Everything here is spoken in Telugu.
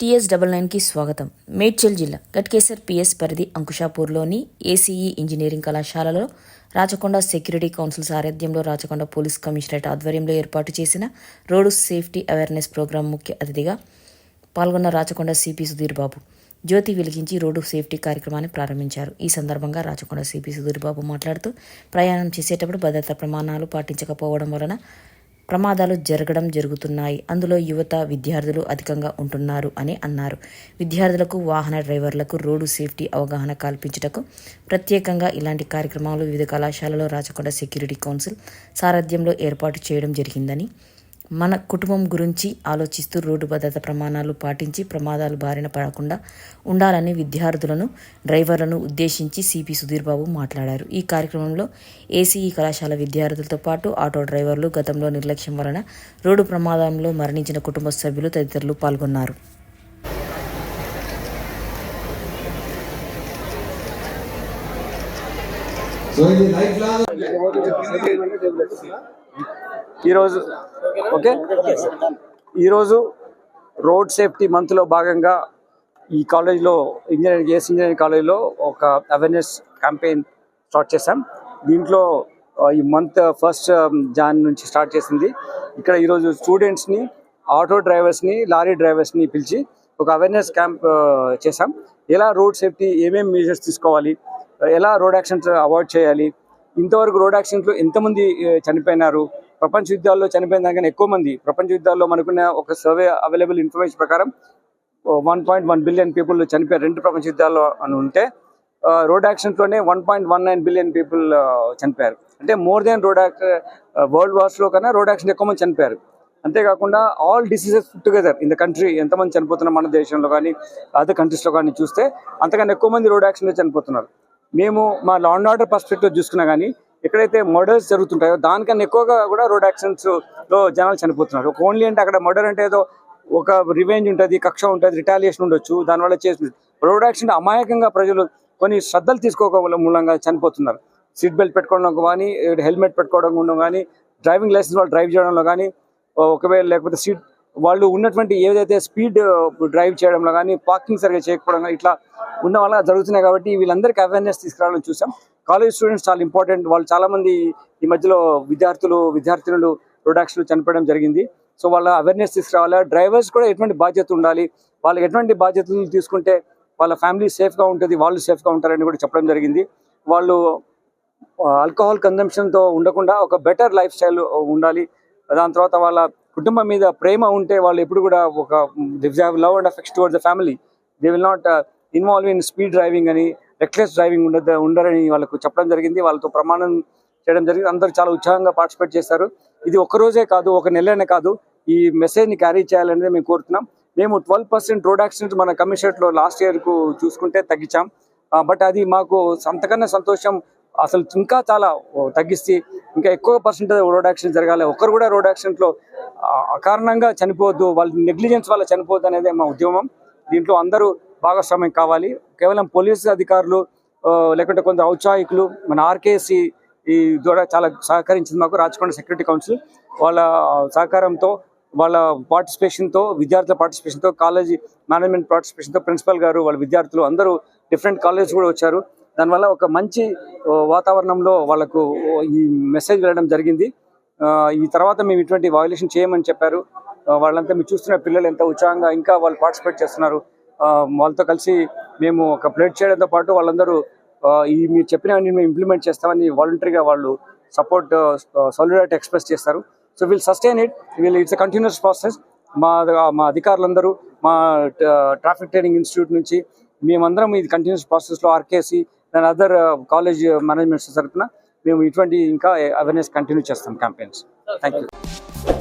టీఎస్ డబల్ నైన్కి స్వాగతం. మేడ్చల్ జిల్లా గట్కేసర్ పిఎస్ పరిధి అంకుషాపూర్లోని ఏసీఈ ఇంజనీరింగ్ కళాశాలలో రాచకొండ సెక్యూరిటీ కౌన్సిల్ సారథ్యంలో రాచకొండ పోలీస్ కమిషనరేట్ ఆధ్వర్యంలో ఏర్పాటు చేసిన రోడ్డు సేఫ్టీ అవేర్నెస్ ప్రోగ్రాం ముఖ్య అతిథిగా పాల్గొన్న రాచకొండ సిపి సుధీర్ బాబు జ్యోతి వెలిగించి రోడ్డు సేఫ్టీ కార్యక్రమాన్ని ప్రారంభించారు. ఈ సందర్భంగా రాచకొండ సిపి సుధీర్ బాబు మాట్లాడుతూ ప్రయాణం చేసేటప్పుడు భద్రతా ప్రమాణాలు పాటించకపోవడం వలన ప్రమాదాలు జరగడం జరుగుతున్నాయి. అందులో యువత విద్యార్థులు అధికంగా ఉంటున్నారు అని అన్నారు. విద్యార్థులకు వాహన డ్రైవర్లకు రోడ్డు సేఫ్టీ అవగాహన కల్పించుటకు ప్రత్యేకంగా ఇలాంటి కార్యక్రమాలు వివిధ కళాశాలలో రాచకొండ సెక్యూరిటీ కౌన్సిల్ సారథ్యంలో ఏర్పాటు చేయడం జరిగిందని మన కుటుంబం గురించి ఆలోచిస్తూ రోడ్డు భద్రత ప్రమాణాలు పాటించి ప్రమాదాలు బారిన పడకుండా ఉండాలని విద్యార్థులను డ్రైవర్లను ఉద్దేశించి సిపి సుధీర్ బాబు మాట్లాడారు. ఈ కార్యక్రమంలో ఏసీఈ కళాశాల విద్యార్థులతో పాటు ఆటో డ్రైవర్లు గతంలో నిర్లక్ష్యం వలన రోడ్డు ప్రమాదంలో మరణించిన కుటుంబ సభ్యులు తదితరులు పాల్గొన్నారు. ఈరోజు ఓకే ఈరోజు రోడ్ సేఫ్టీ మంత్లో భాగంగా ఈ కాలేజ్లో ఇంజనీరింగ్ ఏఎస్ ఇంజనీరింగ్ కాలేజ్లో ఒక అవేర్నెస్ క్యాంపెయిన్ స్టార్ట్ చేశాం. దీంట్లో ఈ మంత్ ఫస్ట్ జాన్ నుంచి స్టార్ట్ చేసింది. ఇక్కడ ఈరోజు స్టూడెంట్స్ని ఆటో డ్రైవర్స్ని లారీ డ్రైవర్స్ని పిలిచి ఒక అవేర్నెస్ క్యాంప్ చేశాం. ఎలా రోడ్ సేఫ్టీ ఏమేమి మెజర్స్ తీసుకోవాలి ఎలా రోడ్ యాక్సిడెంట్స్ అవాయిడ్ చేయాలి ఇంతవరకు రోడ్ యాక్సిడెంట్లు ఎంతమంది చనిపోయినారు ప్రపంచ యుద్ధాల్లో చనిపోయిన దానికన్నా ఎక్కువ మంది ప్రపంచ యుద్ధాల్లో మనకున్న ఒక సర్వే అవైలబుల్ ఇన్ఫర్మేషన్ ప్రకారం one point one billion people చనిపోయారు. రెండు ప్రపంచ యుద్ధాల్లో అని ఉంటే road యాక్సిడెంట్లోనే one point one nine billion people చనిపోయారు. అంటే మోర్ దెన్ రోడ్ యాక్ వరల్డ్ వార్స్లో కన్నా రోడ్ యాక్సిడెంట్ ఎక్కువ మంది చనిపోయారు. అంతేకాకుండా all diseases together in the country ఎంతమంది చనిపోతున్నారు మన దేశంలో కానీ అదర్ కంట్రీస్లో కానీ చూస్తే అంతకన్నా ఎక్కువ మంది రోడ్ యాక్సిడెంట్లో చనిపోతున్నారు. మేము మా లా అండ్ ఆర్డర్ పర్స్పెక్టివ్ చూసుకున్నా కానీ ఎక్కడైతే మర్డర్స్ జరుగుతుంటాయో దానికన్నా ఎక్కువగా కూడా రోడ్ యాక్సిడెంట్స్లో జనాలు చనిపోతున్నారు. ఒక ఓన్లీ అంటే అక్కడ మర్డర్ అంటే ఏదో ఒక రివెంజ్ ఉంటుంది కక్ష ఉంటుంది రిటాలియేషన్ ఉండొచ్చు దానివల్ల చేస్తుంది. రోడ్ యాక్సిడెంట్ అమాయకంగా ప్రజలు కొన్ని శ్రద్ధలు తీసుకోవడం మూలంగా చనిపోతున్నారు. సీట్ బెల్ట్ పెట్టుకోవడం కానీ హెల్మెట్ పెట్టుకోవడం ఉండడం కానీ డ్రైవింగ్ లైసెన్స్ వాళ్ళు డ్రైవ్ చేయడంలో కానీ ఒకవేళ లేకపోతే సీట్ వాళ్ళు ఉన్నటువంటి ఏదైతే స్పీడ్ డ్రైవ్ చేయడంలో కానీ పార్కింగ్ సరిగ్గా చేయకపోవడం ఇట్లా ఉన్న వల్ల జరుగుతున్నాయి కాబట్టి వీళ్ళందరికీ అవేర్నెస్ తీసుకురావాలని చూసాం. కాలేజ్ స్టూడెంట్స్ చాలా ఇంపార్టెంట్ వాళ్ళు చాలామంది ఈ మధ్యలో విద్యార్థులు విద్యార్థినులు రోడ్ యాక్సిడెంట్ చనిపోవడం జరిగింది. సో వాళ్ళ అవేర్నెస్ తీసుకురావాలి? డ్రైవర్స్ కూడా ఎటువంటి బాధ్యత ఉండాలి? వాళ్ళకి ఎటువంటి బాధ్యతలు తీసుకుంటే వాళ్ళ ఫ్యామిలీ సేఫ్గా ఉంటుంది వాళ్ళు సేఫ్గా ఉంటారని కూడా చెప్పడం జరిగింది. వాళ్ళు ఆల్కహాల్ కన్జంప్షన్తో ఉండకుండా ఒక బెటర్ లైఫ్ స్టైల్ ఉండాలి. దాని తర్వాత వాళ్ళ కుటుంబం మీద ప్రేమ ఉంటే వాళ్ళు ఎప్పుడు కూడా ఒక love and affect towards the family they will not involve in speed driving అని రెక్లెస్ డ్రైవింగ్ ఉండదు ఉండరని వాళ్ళకు చెప్పడం జరిగింది. వాళ్ళతో ప్రమాణం చేయడం జరిగింది. అందరూ చాలా ఉత్సాహంగా పార్టిసిపేట్ చేశారు. ఇది ఒక రోజే కాదు ఒక నెలనే కాదు. ఈ మెసేజ్ని క్యారీ చేయాలనేది మేము కోరుతున్నాం. మేము ట్వెల్వ్ పర్సెంట్ రోడ్ యాక్సిడెంట్ మన కమిషనరేట్లో లాస్ట్ ఇయర్కు చూసుకుంటే తగ్గించాం. బట్ అది మాకు అంతకన్నా సంతోషం. అసలు ఇంకా చాలా తగ్గిస్తే ఇంకా ఎక్కువ పర్సెంట్ రోడ్ యాక్సిడెంట్ జరగాలి. ఒక్కరు కూడా రోడ్ యాక్సిడెంట్లో అకారణంగా చనిపోవద్దు. వాళ్ళ నెగ్లిజెన్స్ వల్ల చనిపోవద్దు అనేది మా ఉద్యమం. దీంట్లో అందరూ భాగస్వామ్యం కావాలి. కేవలం పోలీస్ అధికారులు లేకుంటే కొంత ఔత్సాహికులు మన ఆర్కేసి ఈ ద్వారా చాలా సహకరించింది మాకు రాచకొండ సెక్యూరిటీ కౌన్సిల్. వాళ్ళ సహకారంతో వాళ్ళ పార్టిసిపేషన్తో విద్యార్థుల పార్టిసిపేషన్తో కాలేజీ మేనేజ్మెంట్ పార్టిసిపేషన్తో ప్రిన్సిపల్ గారు వాళ్ళ విద్యార్థులు అందరూ డిఫరెంట్ కాలేజ్ కూడా వచ్చారు. దానివల్ల ఒక మంచి వాతావరణంలో వాళ్ళకు ఈ మెసేజ్ వెళ్ళడం జరిగింది. ఆ, ఈ తర్వాత మేము ఇటువంటి వయలేషన్ చేయమని చెప్పారు. వాళ్ళంతా మీరు చూస్తున్న పిల్లలు ఎంత ఉత్సాహంగా ఇంకా వాళ్ళు పార్టిసిపేట్ చేస్తున్నారు. వాళ్ళతో కలిసి మేము ఒక ప్లేట్ చేయడంతో పాటు వాళ్ళందరూ ఈ మీరు చెప్పినవన్నీ మేము ఇంప్లిమెంట్ చేస్తామని వాలంటరీగా వాళ్ళు సపోర్ట్ సాలిడారిటీ ఎక్స్ప్రెస్ చేస్తారు. So we'll sustain it we'll it's continuous process మా మా అధికారులందరూ మా ట్రాఫిక్ ట్రైనింగ్ ఇన్స్టిట్యూట్ నుంచి మేమందరం ఇది కంటిన్యూస్ ప్రాసెస్లో ఆర్కేసి దాని అదర్ కాలేజ్ మేనేజ్మెంట్స్ తరఫున మేము ఇటువంటి ఇంకా అవేర్నెస్ కంటిన్యూ చేస్తాం క్యాంపెయిన్స్ థ్యాంక్ యూ